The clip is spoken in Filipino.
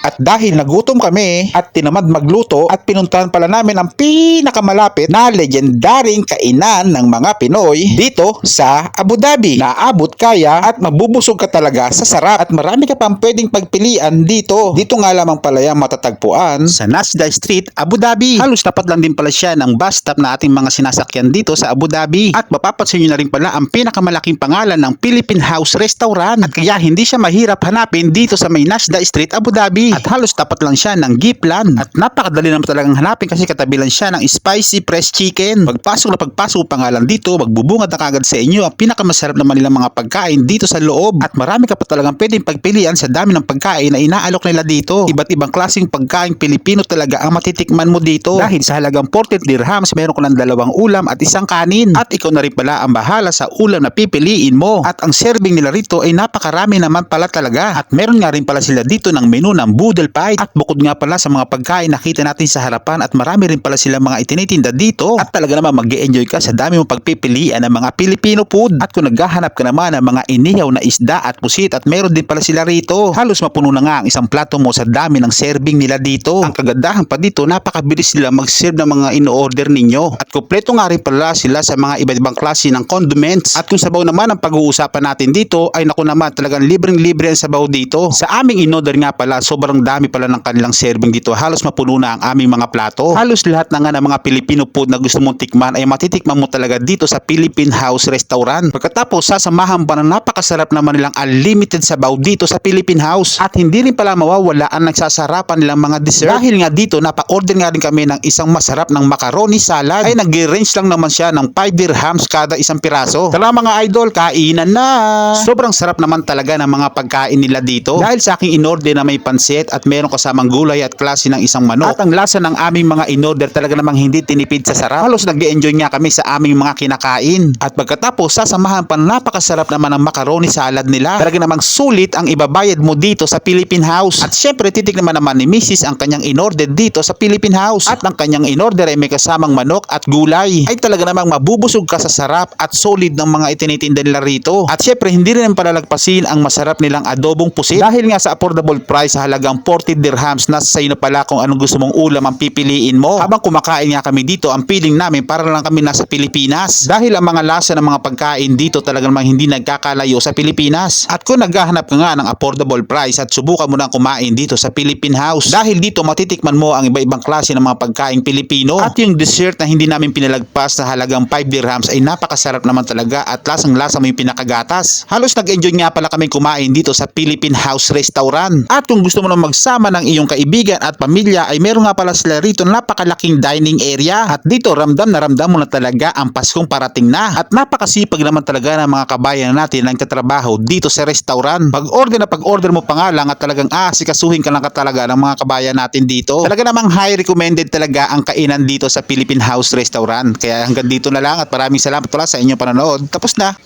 At dahil nagutom kami at tinamad magluto at pinuntahan pala namin ang pinakamalapit na legendaring kainan ng mga Pinoy dito sa Abu Dhabi. Naabot kaya at mabubusog ka talaga sa sarap at marami ka pang pwedeng pagpilian dito. Dito nga lamang pala yung matatagpuan sa Nasda Street, Abu Dhabi. Halos tapat lang din pala siya ng bus stop na ating mga sinasakyan dito sa Abu Dhabi. At mapapansin nyo na rin pala ang pinakamalaking pangalan ng Philippine House Restaurant. At kaya hindi siya mahirap hanapin dito sa may Nasda Street, Abu Dhabi. At halos tapat lang siya ng Giplan. At napakadali naman talagang hanapin kasi katabi lang siya ng spicy press chicken. Pagpasok na pagpasok pangalan dito, magbubungad na kagad sa inyo ang pinakamasarap naman nilang mga pagkain dito sa loob. At marami ka pa talagang pwedeng pagpilian sa dami ng pagkain na inaalok nila dito. Iba't ibang klaseng pagkain Pilipino talaga ang matitikman mo dito. Dahil sa halagang 40 dirhams, meron ko ng dalawang ulam at isang kanin. At ikaw na rin pala ang bahala sa ulam na pipiliin mo. At ang serving nila rito ay napakarami naman pala talaga. At meron nga rin pala sila dito ng menu ng boodle pie. At bukod nga pala sa mga pagkain nakita natin sa harapan at marami rin pala sila mga itinitinda dito. At talaga naman mag enjoy ka sa dami mong pagpipilian ng mga Filipino food. At kung naghahanap ka naman ng mga inihaw na isda at pusit at meron din pala sila rito. Halos mapuno na nga ang isang plato mo sa dami ng serving nila dito. Ang kagandahan pa dito, napakabilis sila mag-serve ng mga in-order ninyo. At kompleto nga rin pala sila sa mga iba't ibang klase ng condiments. At kung sabaw naman ang pag-uusapan natin dito, ay naku naman talagang libreng-libre ang sabaw dito. Sa aming in-order nga pala, sobrang dami pala ng kanilang serving dito. Halos mapuno na ang aming mga plato. Halos lahat na nga ng mga Filipino food na gusto mong tikman ay matitikman mo talaga dito sa Philippine House Restaurant. Pagkatapos, sasamahan pa ng napakasarap naman nilang unlimited sabaw dito sa Philippine House. At hindi rin pala mawawala ang nagsasarapan nilang mga dessert. Dahil nga dito, napa-order nga rin kami ng isang masarap ng macaroni salad. Ay nag-range lang naman siya ng 5 dirhams kada isang piraso. Tara mga idol, kainan na! Sobrang sarap naman talaga ng mga pagkain nila dito. Dahil sa aking in-order na may pansit at meron kasamang gulay at klase ng isang manok. At ang lasa ng aming mga in-order talaga namang hindi tinipid sa sarap. Halos nag-enjoy nga kami sa aming mga kinakain. At pagkatapos, sasamahan pa napakasarap naman ng macaroni salad nila. Talaga namang sulit ang ibabayad mo dito sa Philippine House. At syempre, titignan naman ni Mrs. ang kanyang in-order dito sa Philippine House. At ang kanyang in-order ay may kasamang manok at gulay. Ay talaga namang mabubusog ka sa sarap at solid ng mga itinitinda nila rito. At syempre, hindi rin palalagpasin ang masarap nilang adobong pusit. Dahil nga sa affordable price sa halagang 40 dirhams, nasa sa'yo na pala kung anong gusto mong ulam ang pipiliin mo. Habang kumakain nga kami dito, ang feeling namin para lang kami nasa Pilipinas. Dahil ang mga lasa ng mga pagkain dito talaga namang hindi nagkakalayo sa Pilipinas. At kung naghahanap ka nga ng affordable price at subukan mo nang kumain dito sa Philippine House. Dahil dito matitikman mo ang iba-ibang klase ng mga pagkain Pilipino. At yung dessert na hindi namin pinalagpas na halagang 5 dirhams ay napakasarap naman talaga at lasang lasa mo yung pinakagatas. Halos nag-enjoy nga pala kami kumain dito sa Philippine House Restaurant. At kung gusto mo na magsama ng iyong kaibigan at pamilya ay meron nga pala sila rito napakalaking dining area. At dito ramdam na ramdam mo na talaga ang Paskong parating na. At napakasipag naman talaga ng mga kabayan natin na nagtatrabaho dito sa restaurant. Pag-order na pag-order mo pa lang at talagang aasikasuhin ka lang ka talaga ng mga kabayan natin dito. Talaga namang high recommended talaga ang kainan dito sa Philippine House Restaurant. Kaya hanggang dito na lang at maraming salamat pala sa inyong panonood. Tapos na.